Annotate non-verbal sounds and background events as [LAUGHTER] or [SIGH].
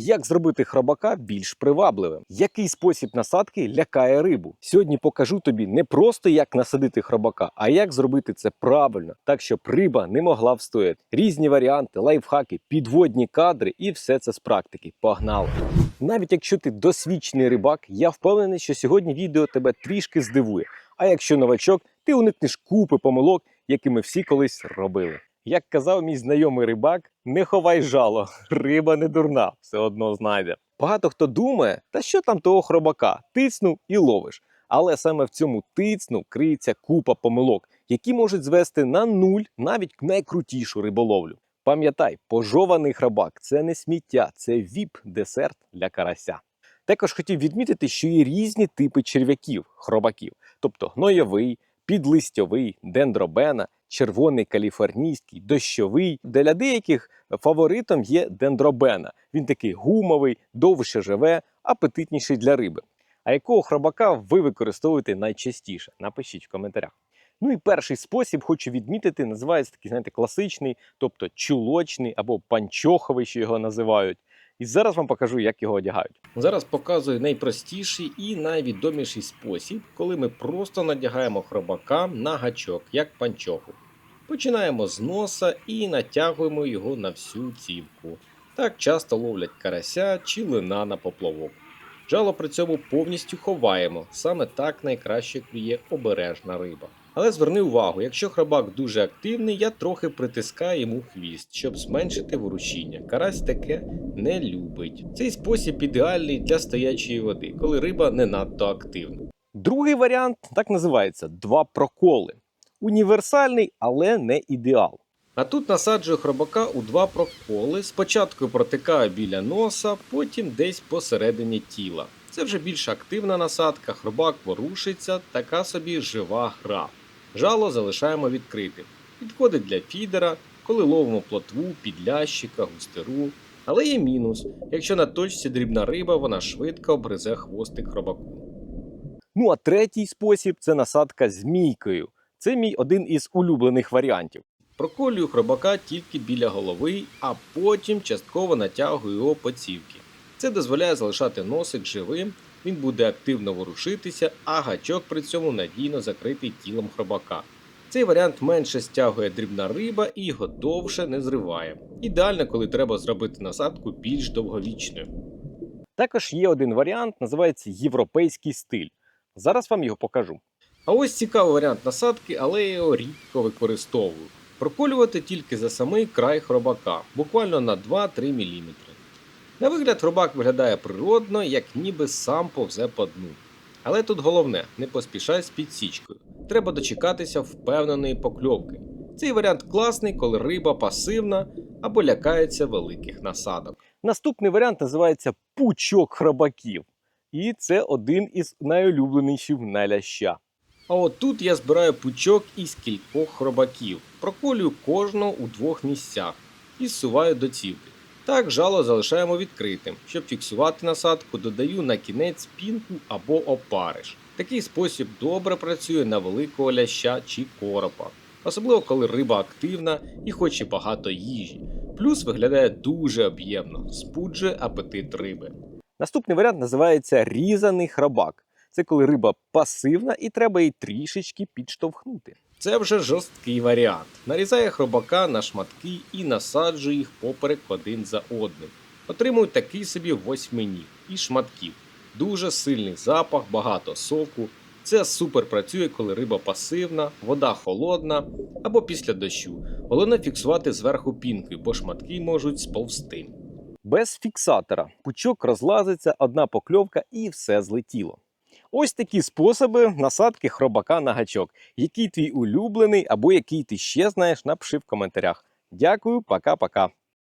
Як зробити хробака більш привабливим? Який спосіб насадки лякає рибу? Сьогодні покажу тобі не просто як насадити хробака, а як зробити це правильно, так щоб риба не могла встояти. Різні варіанти, лайфхаки, підводні кадри і все це з практики. Погнали! Навіть якщо ти досвідчений рибак, я впевнений, що сьогодні відео тебе трішки здивує. А якщо новачок, ти уникнеш купи помилок, які ми всі колись робили. Як казав мій знайомий рибак, не ховай жало, [LAUGHS] риба не дурна, все одно знайде. Багато хто думає, та що там того хробака, тицнув і ловиш. Але саме в цьому тицну криється купа помилок, які можуть звести на нуль навіть найкрутішу риболовлю. Пам'ятай, пожований хробак це не сміття, це віп-десерт для карася. Також хотів відмітити, що є різні типи черв'яків, хробаків, тобто гноєвий, підлистьовий, дендробена, червоний каліфорнійський, дощовий. Для деяких фаворитом є дендробена. Він такий гумовий, довше живе, апетитніший для риби. А якого хробака ви використовуєте найчастіше? Напишіть в коментарях. Ну і перший спосіб хочу відмітити, називається такий, знаєте, класичний, тобто чулочний або панчоховий, що його називають. І зараз вам покажу, як його одягають. Зараз показую найпростіший і найвідоміший спосіб, коли ми просто надягаємо хробака на гачок, як панчоху. Починаємо з носа і натягуємо його на всю цівку. Так часто ловлять карася чи лина на поплавок. Жало при цьому повністю ховаємо, саме так найкраще клює обережна риба. Але зверни увагу, якщо хробак дуже активний, я трохи притискаю йому хвіст, щоб зменшити ворушіння. Карась таке не любить. Цей спосіб ідеальний для стоячої води, коли риба не надто активна. Другий варіант так називається два проколи. Універсальний, але не ідеал. А тут насаджую хробака у два проколи. Спочатку протикаю біля носа, потім десь посередині тіла. Це вже більш активна насадка, хробак ворушиться, така собі жива гра. Жало залишаємо відкритим. Підходить для фідера, коли ловимо плотву, підлящика, густеру. Але є мінус. Якщо на точці дрібна риба, вона швидко обрезе хвостик хробаку. Ну а третій спосіб це насадка змійкою. Це мій один із улюблених варіантів. Проколюю хробака тільки біля голови, а потім частково натягую його по цівки. Це дозволяє залишати носик живим, він буде активно ворушитися, а гачок при цьому надійно закритий тілом хробака. Цей варіант менше стягує дрібна риба і його довше не зриває. Ідеально, коли треба зробити насадку більш довговічною. Також є один варіант, називається європейський стиль. Зараз вам його покажу. А ось цікавий варіант насадки, але я його рідко використовую. Проколювати тільки за самий край хробака, буквально на 2-3 мм. На вигляд хробак виглядає природно, як ніби сам повзе по дну. Але тут головне, не поспішай з підсічкою. Треба дочекатися впевненої покльовки. Цей варіант класний, коли риба пасивна або лякається великих насадок. Наступний варіант називається пучок хробаків. І це один із найулюбленіших на ляща. А от тут я збираю пучок із кількох хробаків, проколюю кожного у двох місцях і зсуваю до цівки. Так жало залишаємо відкритим. Щоб фіксувати насадку, додаю на кінець пінку або опариш. Такий спосіб добре працює на великого ляща чи коропа, особливо коли риба активна і хоче багато їжі. Плюс виглядає дуже об'ємно, спуджує апетит риби. Наступний варіант називається різаний хробак. Це коли риба пасивна і треба її трішечки підштовхнути. Це вже жорсткий варіант. Нарізаю хробака на шматки і насаджую їх поперек один за одним. Отримую такий собі восьминіг і шматків. Дуже сильний запах, багато соку. Це супер працює, коли риба пасивна, вода холодна або після дощу. Головне фіксувати зверху пінкою, бо шматки можуть сповзти. Без фіксатора пучок розлазиться, одна покльовка і все злетіло. Ось такі способи насадки хробака на гачок. Який твій улюблений або який ти ще знаєш, напиши в коментарях. Дякую, пока-пока.